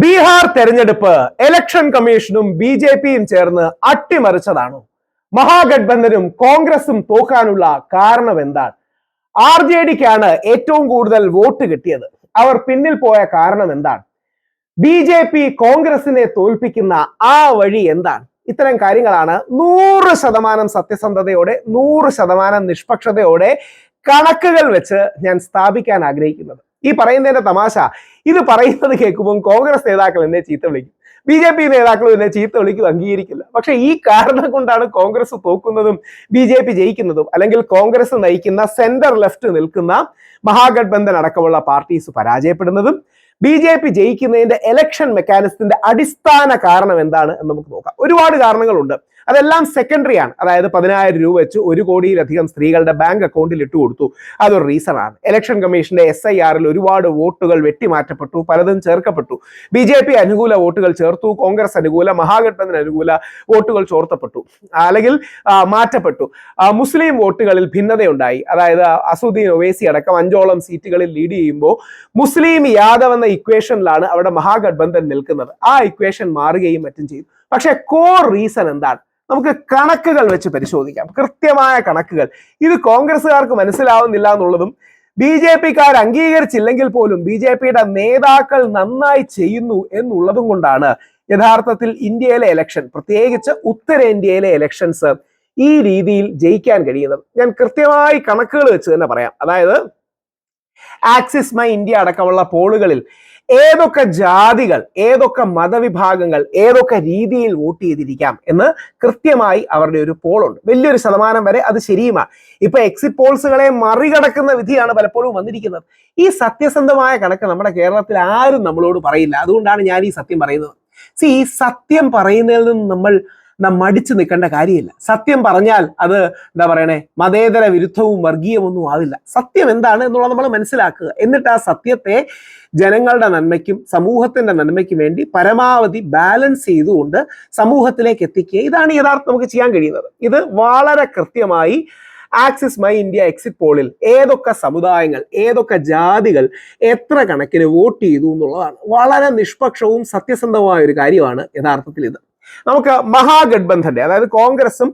ബീഹാർ തെരഞ്ഞെടുപ്പ് ഇലക്ഷൻ കമ്മീഷനും B J പിയും ചേർന്ന് അട്ടിമറിച്ചതാണ്. മഹാഗഡ്ബന്ധനും കോൺഗ്രസും തോക്കാനുള്ള കാരണം എന്താണ്? ആർ ജെ ഡിക്കാണ് ഏറ്റവും കൂടുതൽ വോട്ട് കിട്ടിയത്. അവർ പിന്നിൽ പോയ കാരണം എന്താണ്? ബി ജെ പി കോൺഗ്രസിനെ തോൽപ്പിക്കുന്ന ആ വഴി എന്താണ്? ഇത്തരം കാര്യങ്ങളാണ് നൂറ് ശതമാനം സത്യസന്ധതയോടെ നൂറ് ശതമാനം നിഷ്പക്ഷതയോടെ കണക്കുകൾ വെച്ച് ഞാൻ സ്ഥാപിക്കാൻ ആഗ്രഹിക്കുന്നത്. ഈ പറയുന്നതിന്റെ തമാശ. ഇത് പറയുന്നത് കേൾക്കുമ്പോൾ കോൺഗ്രസ് നേതാക്കൾ എന്നെ ചീത്ത വിളിക്കും. ബി ജെ പി നേതാക്കൾ എന്നെ ചീത്ത വിളിക്കും അംഗീകരിക്കില്ല. പക്ഷെ ഈ കാരണം കൊണ്ടാണ് കോൺഗ്രസ് തോക്കുന്നതും ബി ജെ പി ജയിക്കുന്നതും അല്ലെങ്കിൽ കോൺഗ്രസ് നയിക്കുന്ന സെന്റർ ലെഫ്റ്റ് നിൽക്കുന്ന മഹാഗഡ്ബന്ധൻ അടക്കമുള്ള പാർട്ടീസ് പരാജയപ്പെടുന്നതും ബി ജെ പി ജയിക്കുന്നതിന്റെ ഇലക്ഷൻ മെക്കാനിസത്തിന്റെ അടിസ്ഥാന കാരണം എന്താണ് എന്ന് നമുക്ക് നോക്കാം. ഒരുപാട് കാരണങ്ങളുണ്ട്. അതെല്ലാം സെക്കൻഡറി ആണ്. അതായത് പതിനായിരം രൂപ വെച്ച് ഒരു കോടിയിലധികം സ്ത്രീകളുടെ ബാങ്ക് അക്കൗണ്ടിൽ ഇട്ട് കൊടുത്തു. അതൊരു റീസൺ ആണ്. ഇലക്ഷൻ കമ്മീഷന്റെ എസ് ഐ ആറിൽ ഒരുപാട് വോട്ടുകൾ വെട്ടിമാറ്റപ്പെട്ടു പലതും ചേർക്കപ്പെട്ടു. ബി ജെ പി അനുകൂല വോട്ടുകൾ ചേർത്തു കോൺഗ്രസ് അനുകൂല മഹാഗഠബന്ധൻ അനുകൂല വോട്ടുകൾ ചോർത്തപ്പെട്ടു അല്ലെങ്കിൽ മാറ്റപ്പെട്ടു. മുസ്ലിം വോട്ടുകളിൽ ഭിന്നതയുണ്ടായി. അതായത് അസുദ്ദീൻ ഒവേസി അടക്കം അഞ്ചോളം സീറ്റുകളിൽ ലീഡ് ചെയ്യുമ്പോൾ മുസ്ലിം യാദവ് എന്ന ഇക്വേഷനിലാണ് അവിടെ മഹാഗഠബന്ധൻ നിൽക്കുന്നത്. ആ ഇക്വേഷൻ മാറുകയും മറ്റും ചെയ്തു പക്ഷേ കോർ റീസൺ എന്താണ്? നമുക്ക് കണക്കുകൾ വെച്ച് പരിശോധിക്കാം. കൃത്യമായ കണക്കുകൾ. ഇത് കോൺഗ്രസ്സുകാർക്ക് മനസ്സിലാവുന്നില്ല എന്നുള്ളതും ബി ജെ പിക്കാർ അംഗീകരിച്ചില്ലെങ്കിൽ പോലും ബി ജെ പിയുടെ നേതാക്കൾ നന്നായി ചെയ്യുന്നു എന്നുള്ളതും കൊണ്ടാണ് യഥാർത്ഥത്തിൽ ഇന്ത്യയിലെ ഇലക്ഷൻ പ്രത്യേകിച്ച് ഉത്തരേന്ത്യയിലെ ഇലക്ഷൻസ് ഈ രീതിയിൽ ജയിക്കാൻ കഴിയുന്നത്. ഞാൻ കൃത്യമായി കണക്കുകൾ വെച്ച് തന്നെ പറയാം. അതായത് ആക്സിസ് മൈ ഇന്ത്യ അടക്കമുള്ള പോളുകളിൽ ഏതൊക്കെ ജാതികൾ ഏതൊക്കെ മതവിഭാഗങ്ങൾ ഏതൊക്കെ രീതിയിൽ വോട്ട് ചെയ്തിരിക്കാം എന്ന് കൃത്യമായി അവരുടെ ഒരു പോളുണ്ട്. വലിയൊരു ശതമാനം വരെ അത് ശരിയുമാണ് ഇപ്പൊ എക്സിറ്റ് പോൾസുകളെ മറികടക്കുന്ന വിധിയാണ് പലപ്പോഴും വന്നിരിക്കുന്നത്. ഈ സത്യസന്ധമായ കണക്ക് നമ്മുടെ കേരളത്തിൽ ആരും നമ്മളോട് പറയില്ല. അതുകൊണ്ടാണ് ഞാൻ ഈ സത്യം പറയുന്നത്. സി ഈ സത്യം പറയുന്നതിൽ നിന്ന് നമ്മൾ നാം മടിച്ചു നിൽക്കേണ്ട കാര്യമില്ല. സത്യം പറഞ്ഞാൽ അത് എന്താ പറയണേ? മതേതര വിരുദ്ധവും വർഗീയമൊന്നും ആവില്ല. സത്യം എന്താണ് എന്നുള്ളത് നമ്മൾ മനസ്സിലാക്കുക. എന്നിട്ട് ആ സത്യത്തെ ജനങ്ങളുടെ നന്മയ്ക്കും സമൂഹത്തിന്റെ നന്മയ്ക്കും വേണ്ടി പരമാവധി ബാലൻസ് ചെയ്തുകൊണ്ട് സമൂഹത്തിലേക്ക് എത്തിക്കുക. ഇതാണ് യഥാർത്ഥം നമുക്ക് ചെയ്യാൻ കഴിയുന്നത്. ഇത് വളരെ കൃത്യമായി ആക്സിസ് മൈ ഇന്ത്യ എക്സിറ്റ് പോളിൽ ഏതൊക്കെ സമുദായങ്ങൾ ഏതൊക്കെ ജാതികൾ എത്ര കണക്കിന് വോട്ട് ചെയ്തു എന്നുള്ളതാണ്. വളരെ നിഷ്പക്ഷവും സത്യസന്ധവുമായ ഒരു കാര്യമാണ് യഥാർത്ഥത്തിൽ ഇത്. നമുക്ക് മഹാഗഡ്ബന്ധന്റെ അതായത് കോൺഗ്രസും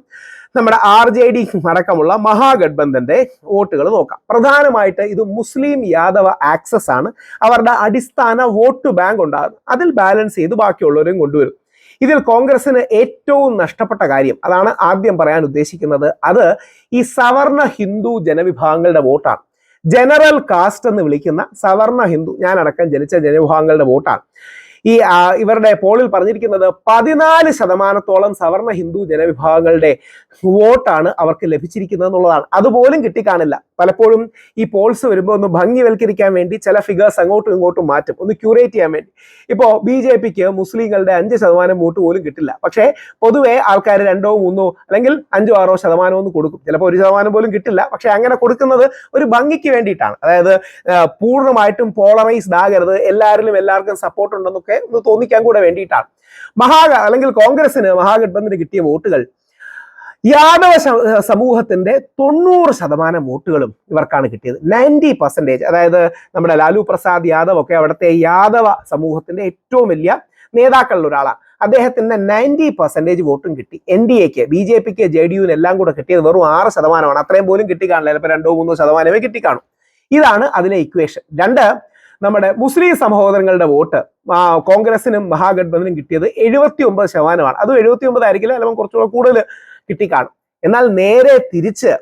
നമ്മുടെ ആർ ജെ ഡി അടക്കമുള്ള മഹാഗഡ്ബന്ധന്റെ വോട്ടുകൾ നോക്കാം. പ്രധാനമായിട്ട് ഇത് മുസ്ലിം യാദവ ആക്സസ് ആണ്. അവരുടെ അടിസ്ഥാന വോട്ട് ബാങ്ക് ഉണ്ടാകുന്നത് അതിൽ ബാലൻസ് ചെയ്ത് ബാക്കിയുള്ളവരെയും കൊണ്ടുവരും. ഇതിൽ കോൺഗ്രസിന് ഏറ്റവും നഷ്ടപ്പെട്ട കാര്യം അതാണ് ആദ്യം പറയാൻ ഉദ്ദേശിക്കുന്നത് അത് ഈ സവർണ ഹിന്ദു ജനവിഭാഗങ്ങളുടെ വോട്ടാണ്. ജനറൽ കാസ്റ്റ് എന്ന് വിളിക്കുന്ന സവർണ ഹിന്ദു ഞാനടക്കം ജനിച്ച ജനവിഭാഗങ്ങളുടെ വോട്ടാണ്. ഈ ഇവരുടെ പോളിൽ പറഞ്ഞിരിക്കുന്നത് പതിനാല് ശതമാനത്തോളം സവർണ ഹിന്ദു ജനവിഭാഗങ്ങളുടെ വോട്ടാണ് അവർക്ക് ലഭിച്ചിരിക്കുന്നത് എന്നുള്ളതാണ് അതുപോലും കിട്ടിക്കാണില്ല. പലപ്പോഴും ഈ പോൾസ് വരുമ്പോൾ ഒന്ന് ഭംഗിവൽക്കരിക്കാൻ വേണ്ടി ചില ഫിഗേഴ്സ് അങ്ങോട്ടും ഇങ്ങോട്ടും മാറ്റും. ഒന്ന് ക്യൂറേറ്റ് ചെയ്യാൻ വേണ്ടി. ഇപ്പോൾ ബി ജെ പിക്ക് മുസ്ലിങ്ങളുടെ അഞ്ച് ശതമാനം വോട്ട് പോലും കിട്ടില്ല. പക്ഷേ പൊതുവേ ആൾക്കാർ രണ്ടോ മൂന്നോ അല്ലെങ്കിൽ അഞ്ചോ ആറോ ശതമാനം ഒന്ന് കൊടുക്കും. ചിലപ്പോൾ ഒരു ശതമാനം പോലും കിട്ടില്ല. പക്ഷേ അങ്ങനെ കൊടുക്കുന്നത് ഒരു ഭംഗിക്ക് വേണ്ടിയിട്ടാണ്. അതായത് പൂർണമായിട്ടും പോളറൈസ്ഡ് ആകരുത്. എല്ലാവരിലും എല്ലാവർക്കും സപ്പോർട്ട് ഉണ്ടെന്നൊക്കെ ഒന്ന് തോന്നിക്കാൻ കൂടെ വേണ്ടിയിട്ടാണ്. മഹാ അല്ലെങ്കിൽ കോൺഗ്രസിന് മഹാഗഡ്ബന്ധന് കിട്ടിയ വോട്ടുകൾ യാദവ സമൂഹത്തിന്റെ തൊണ്ണൂറ് ശതമാനം വോട്ടുകളും ഇവർക്കാണ് കിട്ടിയത്. നയന്റി പെർസെന്റേജ് അതായത് നമ്മുടെ ലാലു പ്രസാദ് യാദവ് ഒക്കെ അവിടുത്തെ യാദവ സമൂഹത്തിന്റെ ഏറ്റവും വലിയ നേതാക്കളിൽ ഒരാളാണ്. അദ്ദേഹത്തിന്റെ നയന്റി പെർസെന്റേജ് വോട്ടും കിട്ടി. എൻ ഡി എക്ക് ബി ജെ പിക്ക് ജെ ഡി യുവിന് എല്ലാം കൂടെ കിട്ടിയത് വെറും ആറ് ശതമാനമാണ്. അത്രയും പോലും കിട്ടിക്കാണില്ല. ചിലപ്പോൾ രണ്ടോ മൂന്നോ ശതമാനമേ കിട്ടിക്കാണു. ഇതാണ് അതിലെ ഇക്വേഷൻ രണ്ട് നമ്മുടെ മുസ്ലിം സഹോദരങ്ങളുടെ വോട്ട് കോൺഗ്രസിനും മഹാഗഡ്ബന്ധനും കിട്ടിയത് എഴുപത്തി ഒമ്പത് ശതമാനമാണ്. അതും എഴുപത്തി ഒമ്പത് ആയിരിക്കില്ല അല്ലെങ്കിൽ കുറച്ചുകൂടെ കൂടുതൽ കിട്ടിക്കാണും. എന്നാൽ നേരെ തിരിച്ച്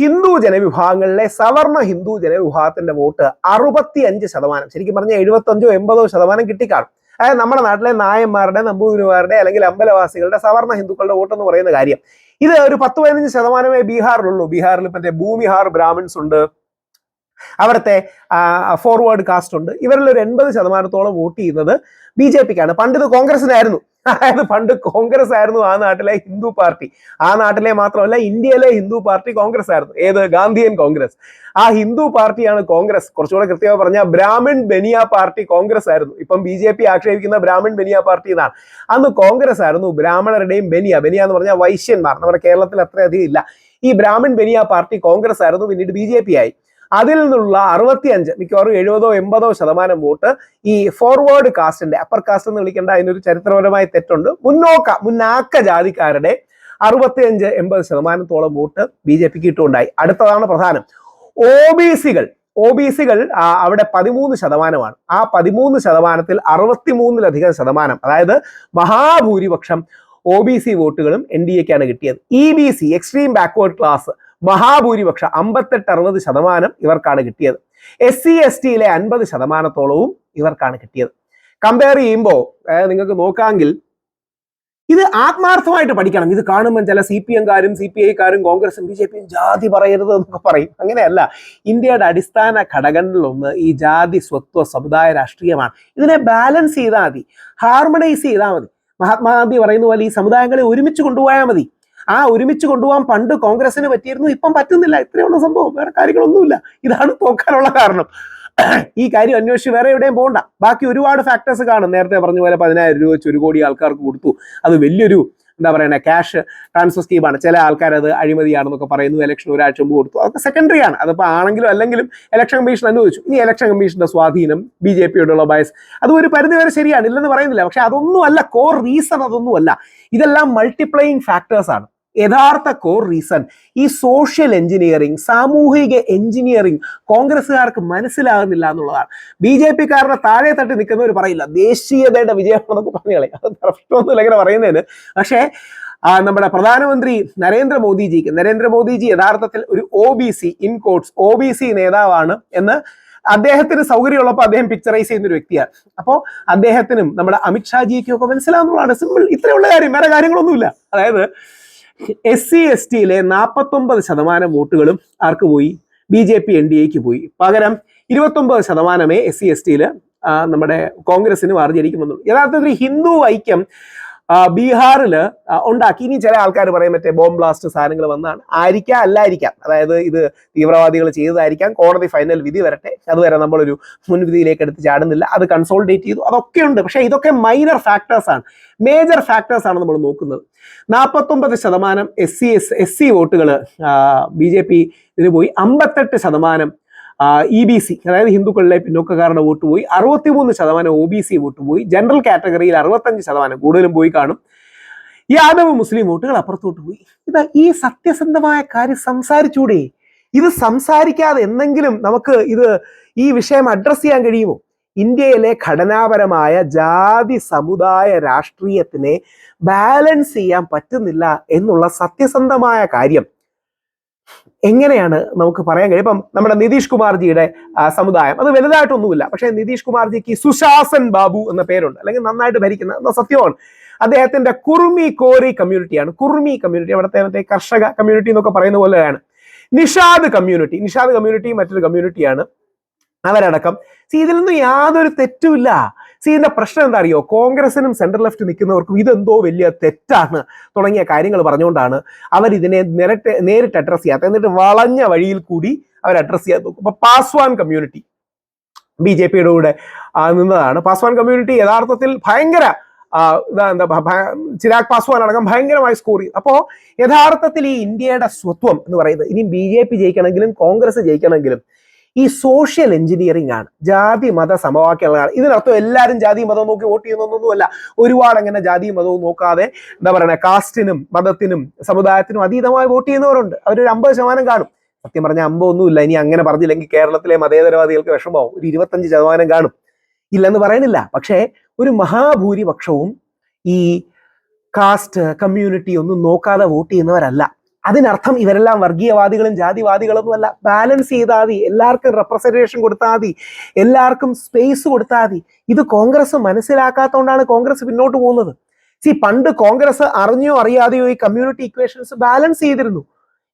ഹിന്ദു ജനവിഭാഗങ്ങളിലെ സവർണ ഹിന്ദു ജനവിഭാഗത്തിന്റെ വോട്ട് അറുപത്തി അഞ്ച് ശതമാനം. ശരിക്കും പറഞ്ഞാൽ എഴുപത്തി അഞ്ചോ എൺപതോ ശതമാനം കിട്ടിക്കാണും. അതായത് നമ്മുടെ നാട്ടിലെ നായന്മാരുടെ നമ്പൂതിരിമാരുടെ അല്ലെങ്കിൽ അമ്പലവാസികളുടെ സവർണ ഹിന്ദുക്കളുടെ വോട്ട് എന്ന് പറയുന്ന കാര്യം. ഇത് ഒരു പത്ത് പതിനഞ്ച് ശതമാനമേ ബീഹാറിലുള്ളൂ. ബീഹാറിൽ മറ്റേ ഭൂമിഹാർ ബ്രാഹ്മിൺസ് ഉണ്ട്. അവിടുത്തെ ഫോർവേഡ് കാസ്റ്റ് ഉണ്ട്. ഇവരിൽ ഒരു എൺപത് ശതമാനത്തോളം വോട്ട് ചെയ്യുന്നത് ബി ജെ പിക്കാണ്. പണ്ട് ഇത് കോൺഗ്രസിനായിരുന്നു. അതായത് പണ്ട് കോൺഗ്രസ് ആയിരുന്നു ആ നാട്ടിലെ ഹിന്ദു പാർട്ടി. ആ നാട്ടിലെ മാത്രമല്ല ഇന്ത്യയിലെ ഹിന്ദു പാർട്ടി കോൺഗ്രസ് ആയിരുന്നു ഏത്? ഗാന്ധിയൻ കോൺഗ്രസ്. ആ ഹിന്ദു പാർട്ടിയാണ് കോൺഗ്രസ്. കുറച്ചുകൂടെ കൃത്യമായി പറഞ്ഞാൽ ബ്രാഹ്മിൺ ബനിയ പാർട്ടി കോൺഗ്രസ് ആയിരുന്നു ഇപ്പം ബി ജെ പി ആക്ഷേപിക്കുന്ന ബ്രാഹ്മിൺ ബനിയ പാർട്ടി എന്നാണ്. അന്ന് കോൺഗ്രസ് ആയിരുന്നു ബ്രാഹ്മണരുടെയും ബനിയ. ബനിയ എന്ന് പറഞ്ഞാൽ വൈശ്യന്മാർ. നമ്മുടെ കേരളത്തിൽ അത്രയധികം ഇല്ല. ഈ ബ്രാഹ്മിൺ ബനിയ പാർട്ടി കോൺഗ്രസ് ആയിരുന്നു പിന്നീട് ബി ജെ പി ആയി. അതിൽ നിന്നുള്ള അറുപത്തിയഞ്ച് മിക്കവാറും എഴുപതോ എൺപതോ ശതമാനം വോട്ട് ഈ ഫോർവേഡ് കാസ്റ്റിന്റെ അപ്പർ കാസ്റ്റ് എന്ന് വിളിക്കേണ്ട അതിനൊരു ചരിത്രപരമായ തെറ്റുണ്ട്. മുന്നോക്ക മുന്നാക്ക ജാതിക്കാരുടെ അറുപത്തിയഞ്ച് എൺപത് ശതമാനത്തോളം വോട്ട് ബി ജെ പിക്ക് ഇട്ടുണ്ടായി അടുത്തതാണ് പ്രധാനം. ഒ ബി സികൾ ഒ ബി സികൾ അവിടെ പതിമൂന്ന് ശതമാനമാണ്. ആ പതിമൂന്ന് ശതമാനത്തിൽ അറുപത്തിമൂന്നിലധികം ശതമാനം അതായത് മഹാഭൂരിപക്ഷം ഒ ബി സി വോട്ടുകളും എൻ ഡി എക്കാണ് കിട്ടിയത്. E B C extreme backward class മഹാഭൂരിപക്ഷം അമ്പത്തെട്ട് അറുപത് ശതമാനം ഇവർക്കാണ് കിട്ടിയത്. എസ് സി എസ് ടിയിലെ അൻപത് ശതമാനത്തോളവും ഇവർക്കാണ് കിട്ടിയത്. കമ്പയർ ചെയ്യുമ്പോൾ നിങ്ങൾക്ക് നോക്കാമെങ്കിൽ ഇത് ആത്മാർത്ഥമായിട്ട് പഠിക്കണം. ഇത് കാണുമ്പോൾ ചില സി പി എംകാരും സി പി ഐക്കാരും കോൺഗ്രസും ബി ജെ പിയും ജാതി പറയരുത് എന്നൊക്കെ പറയും. അങ്ങനെയല്ല. ഇന്ത്യയുടെ അടിസ്ഥാന ഘടകങ്ങളിലൊന്ന് ഈ ജാതി സ്വത്വ സമുദായ രാഷ്ട്രീയമാണ്. ഇതിനെ ബാലൻസ് ചെയ്താൽ മതി. ഹാർമണൈസ് ചെയ്താൽ മതി. മഹാത്മാഗാന്ധി പറയുന്ന പോലെ ഈ സമുദായങ്ങളെ ഒരുമിച്ച് കൊണ്ടുപോയാൽ മതി. ആ ഒരുമിച്ച് കൊണ്ടുപോകാൻ പണ്ട് കോൺഗ്രസിന് പറ്റിയിരുന്നു ഇപ്പം പറ്റുന്നില്ല. ഇത്രയുള്ള സംഭവം. വേറെ കാര്യങ്ങളൊന്നുമില്ല. ഇതാണ് തോക്കാനുള്ള കാരണം. ഈ കാര്യം അന്വേഷിച്ച് വേറെ എവിടെയും പോകണ്ട. ബാക്കി ഒരുപാട് ഫാക്ടേഴ്സ് കാണും. നേരത്തെ പറഞ്ഞ പോലെ പതിനായിരം രൂപ വെച്ച് ഒരു കോടി ആൾക്കാർക്ക് കൊടുത്തു. അത് വലിയൊരു എന്താ പറയുക ക്യാഷ് ട്രാൻസ്ഫർ സ്കീമാണ് ചില ആൾക്കാർ അത് അഴിമതിയാണെന്നൊക്കെ പറയുന്നു. ഇലക്ഷൻ ഒരാഴ്ച മുമ്പ് കൊടുത്തു. അതൊക്കെ സെക്കൻഡറി ആണ്. അതിപ്പോൾ ആണെങ്കിലും അല്ലെങ്കിലും ഇലക്ഷൻ കമ്മീഷൻ അനുവദിച്ചു. ഇനി ഇലക്ഷൻ കമ്മീഷന്റെ സ്വാധീനം ബി ജെ പിയോടുള്ള ബയസ് അത് ഒരു പരിധിവരെ ശരിയാണ്. ഇല്ലെന്ന് പറയുന്നില്ല. പക്ഷെ അതൊന്നും അല്ല കോർ റീസൺ അതൊന്നുമല്ല. ഇതെല്ലാം മൾട്ടിപ്ലൈയിങ് ഫാക്ടേഴ്സ് ആണ്. യഥാർത്ഥ കോർ റീസൺ ഈ സോഷ്യൽ എഞ്ചിനീയറിംഗ് സാമൂഹിക എഞ്ചിനീയറിംഗ് കോൺഗ്രസ്സുകാർക്ക് മനസ്സിലാകുന്നില്ല എന്നുള്ളതാണ്. ബി ജെ പിക്കാരുടെ താഴെ തട്ടി നിൽക്കുന്നവർ പറയില്ല. ദേശീയതയുടെ വിജയം എന്നൊക്കെ പറഞ്ഞാലേ അത് പ്രശ്നമൊന്നുമില്ല ഇങ്ങനെ പറയുന്നതിന്. പക്ഷേ നമ്മുടെ പ്രധാനമന്ത്രി നരേന്ദ്രമോദിജിക്ക് നരേന്ദ്രമോദിജി യഥാർത്ഥത്തിൽ ഒരു O B C in quotes O B C നേതാവാണ് എന്ന് അദ്ദേഹത്തിന് സൗകര്യമുള്ളപ്പോൾ അദ്ദേഹം പിക്ചറൈസ് ചെയ്യുന്ന ഒരു വ്യക്തിയാണ്. അപ്പോൾ അദ്ദേഹത്തിനും നമ്മുടെ അമിത്ഷാജിക്കും ഒക്കെ മനസ്സിലാവുന്നതാണ്. സിമ്പിൾ ഇത്രയുള്ള കാര്യം. വേറെ കാര്യങ്ങളൊന്നുമില്ല. അതായത് എസ് സി എസ് ടിയിലെ നാൽപ്പത്തൊമ്പത് ശതമാനം വോട്ടുകളും ആർക്ക് പോയി? B J P N D എക്ക് പോയി. പകരം ഇരുപത്തൊമ്പത് ശതമാനമേ എസ് സി എസ് ടിയിൽ നമ്മുടെ കോൺഗ്രസിന് മാർജരിക്കുമെന്നുള്ളൂ യഥാർത്ഥത്തിൽ ഹിന്ദു ഐക്യം ആ, ഉണ്ടാക്കി. ഇനി ചില ആൾക്കാർ പറയും മറ്റേ ബോംബ് ബ്ലാസ്റ്റ് സാധനങ്ങൾ വന്നാണ്. ആയിരിക്കാം അല്ലായിരിക്കാം. അതായത് ഇത് തീവ്രവാദികൾ ചെയ്തതായിരിക്കാം കോടതി ഫൈനൽ വിധി വരട്ടെ. അതുവരെ നമ്മളൊരു മുൻവിധിയിലേക്ക് എടുത്ത് ചാടുന്നില്ല. അത് കൺസോൾഡേറ്റ് ചെയ്തു. അതൊക്കെ ഉണ്ട്. പക്ഷേ ഇതൊക്കെ മൈനർ ഫാക്ടേഴ്സ് ആണ്. മേജർ ഫാക്ടേഴ്സ് ആണ് നമ്മൾ നോക്കുന്നത്. നാൽപ്പത്തൊമ്പത് ശതമാനം S C S S C വോട്ടുകൾ ബി ജെ പി ഇതിന് പോയി. അമ്പത്തെട്ട് ശതമാനം ഇ ബി സി അതായത് ഹിന്ദുക്കളിലെ പിന്നോക്കക്കാരുടെ വോട്ട് പോയി. അറുപത്തിമൂന്ന് ശതമാനം ഒ ബി സി വോട്ട് പോയി. ജനറൽ കാറ്റഗറിയിൽ അറുപത്തഞ്ച് ശതമാനം കൂടുതലും പോയി കാണും. യാദവ് മുസ്ലിം വോട്ടുകൾ അപ്പുറത്തോട്ട് പോയി. ഇതാ ഈ സത്യസന്ധമായ കാര്യം സംസാരിച്ചൂടെ. ഇത് സംസാരിക്കാതെ എന്തെങ്കിലും നമുക്ക് ഇത് ഈ വിഷയം അഡ്രസ് ചെയ്യാൻ കഴിയുമോ? ഇന്ത്യയിലെ ഘടനാപരമായ ജാതി സമുദായ രാഷ്ട്രീയത്തിനെ ബാലൻസ് ചെയ്യാൻ പറ്റുന്നില്ല എന്നുള്ള സത്യസന്ധമായ കാര്യം എങ്ങനെയാണ് നമുക്ക് പറയാൻ കഴിയും? ഇപ്പം നമ്മുടെ നിതീഷ് കുമാർജിയുടെ സമുദായം. അത് വലുതായിട്ടൊന്നുമില്ല. പക്ഷേ നിതീഷ് കുമാർജിക്ക് സുശാസൻ ബാബു എന്ന പേരുണ്ട്. അല്ലെങ്കിൽ നന്നായിട്ട് ഭരിക്കുന്ന എന്ന സത്യമാണ്. അദ്ദേഹത്തിന്റെ കുർമി കോറി കമ്മ്യൂണിറ്റിയാണ്. കുർമി കമ്മ്യൂണിറ്റി. അവിടുത്തെ മറ്റേ കർഷക കമ്മ്യൂണിറ്റി എന്നൊക്കെ പറയുന്ന പോലെയാണ്. നിഷാദ് കമ്മ്യൂണിറ്റി. നിഷാദ് കമ്മ്യൂണിറ്റി മറ്റൊരു കമ്മ്യൂണിറ്റിയാണ് അവരടക്കം. ഇതിലൊന്നും യാതൊരു തെറ്റുമില്ല. സി ഇതിന്റെ പ്രശ്നം എന്താ അറിയോ കോൺഗ്രസിനും സെൻട്രൽ ലെഫ്റ്റ് നിൽക്കുന്നവർക്കും ഇതെന്തോ വലിയ തെറ്റാണ് തുടങ്ങിയ കാര്യങ്ങൾ പറഞ്ഞുകൊണ്ടാണ് അവർ ഇതിനെ നേരിട്ട് നേരിട്ട് അഡ്രസ് ചെയ്യാത്ത എന്നിട്ട് വളഞ്ഞ വഴിയിൽ കൂടി അവർ അഡ്രസ് ചെയ്യാൻ നോക്കും. അപ്പൊ പാസ്വാൻ കമ്മ്യൂണിറ്റി ബി ജെ പിയുടെ കൂടെ നിന്നതാണ്. പാസ്വാൻ കമ്മ്യൂണിറ്റി യഥാർത്ഥത്തിൽ ഭയങ്കര എന്താ ചിരാഗ് പാസ്വാൻ അടക്കം ഭയങ്കരമായി സ്കോർ ചെയ്തു. അപ്പോ യഥാർത്ഥത്തിൽ ഈ ഇന്ത്യയുടെ സ്വത്വം എന്ന് പറയുന്നത് ഇനി ബി ജെ പി ജയിക്കണമെങ്കിലും കോൺഗ്രസ് ജയിക്കണമെങ്കിലും ഈ സോഷ്യൽ എഞ്ചിനീയറിംഗ് ആണ്. ജാതി മത സമവാക്യങ്ങളാണ്. ഇതിനർത്ഥം എല്ലാവരും ജാതി മതവും നോക്കി വോട്ട് ചെയ്യുന്നൊന്നുമല്ല ഒരുപാട് അങ്ങനെ ജാതി മതവും നോക്കാതെ എന്താ പറയുക കാസ്റ്റിനും മതത്തിനും സമുദായത്തിനും അതീതമായി വോട്ട് ചെയ്യുന്നവരുണ്ട്. അവരൊരു അമ്പത് ശതമാനം കാണും. സത്യം പറഞ്ഞാൽ അമ്പതൊന്നുമില്ല. ഇനി അങ്ങനെ പറഞ്ഞില്ലെങ്കിൽ കേരളത്തിലെ മതേതരവാദികൾക്ക് വിഷമമാവും. ഒരു ഇരുപത്തഞ്ച് ശതമാനം കാണും. ഇല്ലെന്ന് പറയുന്നില്ല. പക്ഷേ ഒരു മഹാഭൂരിപക്ഷവും ഈ കാസ്റ്റ് കമ്മ്യൂണിറ്റി ഒന്നും നോക്കാതെ വോട്ട് ചെയ്യുന്നവരല്ല. അതിനർത്ഥം ഇവരെല്ലാം വർഗീയവാദികളും ജാതിവാദികളും അല്ല. ബാലൻസ് ചെയ്താൽ മതി. എല്ലാവർക്കും റെപ്രസെന്റേഷൻ കൊടുത്താൽ മതി. എല്ലാവർക്കും സ്പേസ് കൊടുത്താൽ മതി. ഇത് കോൺഗ്രസ് മനസ്സിലാക്കാത്തതുകൊണ്ടാണ് കോൺഗ്രസ് പിന്നോട്ട് പോകുന്നത്. സി പണ്ട് കോൺഗ്രസ് അറിഞ്ഞോ അറിയാതെയോ ഈ കമ്മ്യൂണിറ്റി ഇക്വേഷൻസ് ബാലൻസ് ചെയ്തിരുന്നു.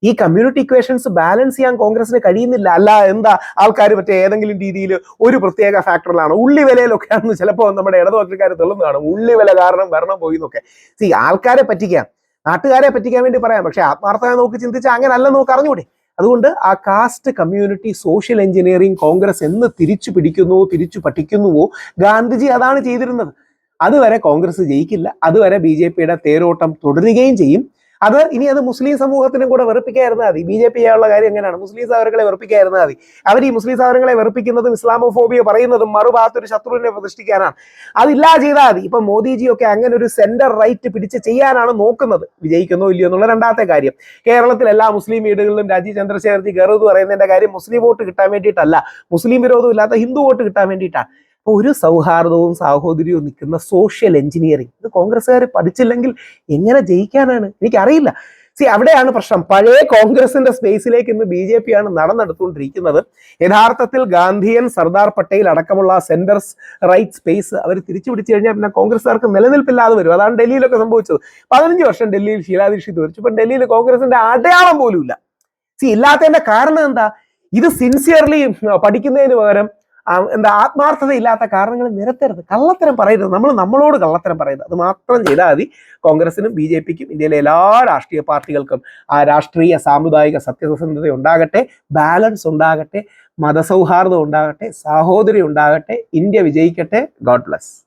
ഈ കമ്മ്യൂണിറ്റി ഇക്വേഷൻസ് ബാലൻസ് ചെയ്യാൻ കോൺഗ്രസിന് കഴിയുന്നില്ല. അല്ല എന്താ? ആൾക്കാർ മറ്റേ ഏതെങ്കിലും രീതിയിൽ ഒരു പ്രത്യേക ഫാക്ടറിലാണ് ഉള്ളി വിലയിലൊക്കെയാണെന്ന് ചിലപ്പോൾ നമ്മുടെ ഇടതുപക്ഷക്കാർ തെളിഞ്ഞു കാണും ഉള്ളി വില കാരണം ഭരണം പോയി എന്നൊക്കെ. സി ആൾക്കാരെ പറ്റിക്കാം. നാട്ടുകാരെ പറ്റിക്കാൻ വേണ്ടി പറയാം. പക്ഷെ ആത്മാർത്ഥമായി നോക്കി ചിന്തിച്ചാൽ അങ്ങനല്ല നോക്ക് അറിഞ്ഞൂടെ അതുകൊണ്ട് ആ caste community social engineering Congress എന്ന് തിരിച്ചു പിടിക്കുന്നുവോ തിരിച്ചു പഠിക്കുന്നുവോ? ഗാന്ധിജി അതാണ് ചെയ്തിരുന്നത്. അതുവരെ കോൺഗ്രസ് ജയിക്കില്ല. അതുവരെ ബി ജെ പിയുടെ തേരോട്ടം തുടരുകയും ചെയ്യും. അത് ഇനി അത് മുസ്ലിം സമൂഹത്തിനും കൂടെ വെറുപ്പിക്കായിരുന്നാൽ മതി. ബി ജെ പി ആയുള്ള കാര്യം എങ്ങനെയാണ്? മുസ്ലിം സഹോദരങ്ങളെ വെറുപ്പിക്കായിരുന്നാൽ മതി. അവർ ഈ മുസ്ലിം സഹോദരങ്ങളെ വെറുപ്പിക്കുന്നതും ഇസ്ലാമോഫോബിയ പറയുന്നതും മറുഭാഗത്തൊരു ശത്രുവിനെ പ്രതിഷ്ഠിക്കാനാണ്. അതില്ലാ ചെയ്താൽ മതി. ഇപ്പൊ മോദിജിയൊക്കെ അങ്ങനെ ഒരു സെന്റർ റൈറ്റ് പിടിച്ച് ചെയ്യാനാണ് നോക്കുന്നത്. വിജയിക്കുന്നോ ഇല്ലയോ എന്നുള്ള രണ്ടാമത്തെ കാര്യം. കേരളത്തിൽ എല്ലാ മുസ്ലിം വീടുകളിലും രാജീവ് ചന്ദ്രശേഖർജി എന്ന് പറയുന്നതിന്റെ കാര്യം മുസ്ലിം വോട്ട് കിട്ടാൻ വേണ്ടിയിട്ടല്ല. മുസ്ലിം വിരോധം ഇല്ലാത്ത ഹിന്ദു വോട്ട് കിട്ടാൻ വേണ്ടിയിട്ടാണ്. ഒരു സൗഹാർദ്ദവും സാഹോദര്യവും നിൽക്കുന്ന സോഷ്യൽ എഞ്ചിനീയറിംഗ് ഇത് കോൺഗ്രസ്സുകാർ പഠിച്ചില്ലെങ്കിൽ എങ്ങനെ ജയിക്കാനാണ്? എനിക്കറിയില്ല. സി അവിടെയാണ് പ്രശ്നം. പഴയ കോൺഗ്രസിന്റെ സ്പേസിലേക്ക് ഇന്ന് ബി ജെ പി ആണ് നടന്നെടുത്തുകൊണ്ടിരിക്കുന്നത്. യഥാർത്ഥത്തിൽ ഗാന്ധിയൻ സർദാർ പട്ടേൽ അടക്കമുള്ള സെന്റർസ് റൈറ്റ് സ്പേസ് അവർ തിരിച്ചു പിടിച്ചു കഴിഞ്ഞാൽ പിന്നെ കോൺഗ്രസ്സുകാർക്ക് നിലനിൽപ്പില്ലാതെ വരും. അതാണ് ഡൽഹിയിലൊക്കെ സംഭവിച്ചത്. പതിനഞ്ച് വർഷം ഡൽഹിയിൽ ശീലാദീക്ഷി ദീക്ഷിത് ഭരിച്ചു ഇപ്പം ഡൽഹിയിൽ കോൺഗ്രസിന്റെ അടയാളം പോലും ഇല്ല സി ഇല്ലാത്തതിന്റെ കാരണം എന്താ? ഇത് സിൻസിയർലി പഠിക്കുന്നതിന് പകരം എന്താ ആത്മാർത്ഥത ഇല്ലാത്ത കാരണങ്ങൾ നിരത്തരുത്. കള്ളത്തരം പറയരുത്. നമ്മൾ നമ്മളോട് കള്ളത്തരം പറയരുത്. അത് മാത്രം ചെയ്താൽ മതി. കോൺഗ്രസിനും ബി ജെ പിക്കും ഇന്ത്യയിലെ എല്ലാ രാഷ്ട്രീയ പാർട്ടികൾക്കും ആ രാഷ്ട്രീയ സാമുദായിക സത്യസന്ധത ഉണ്ടാകട്ടെ ബാലൻസ് ഉണ്ടാകട്ടെ മതസൗഹാർദ്ദം ഉണ്ടാകട്ടെ സാഹോദര്യം ഉണ്ടാകട്ടെ ഇന്ത്യ വിജയിക്കട്ടെ. God bless.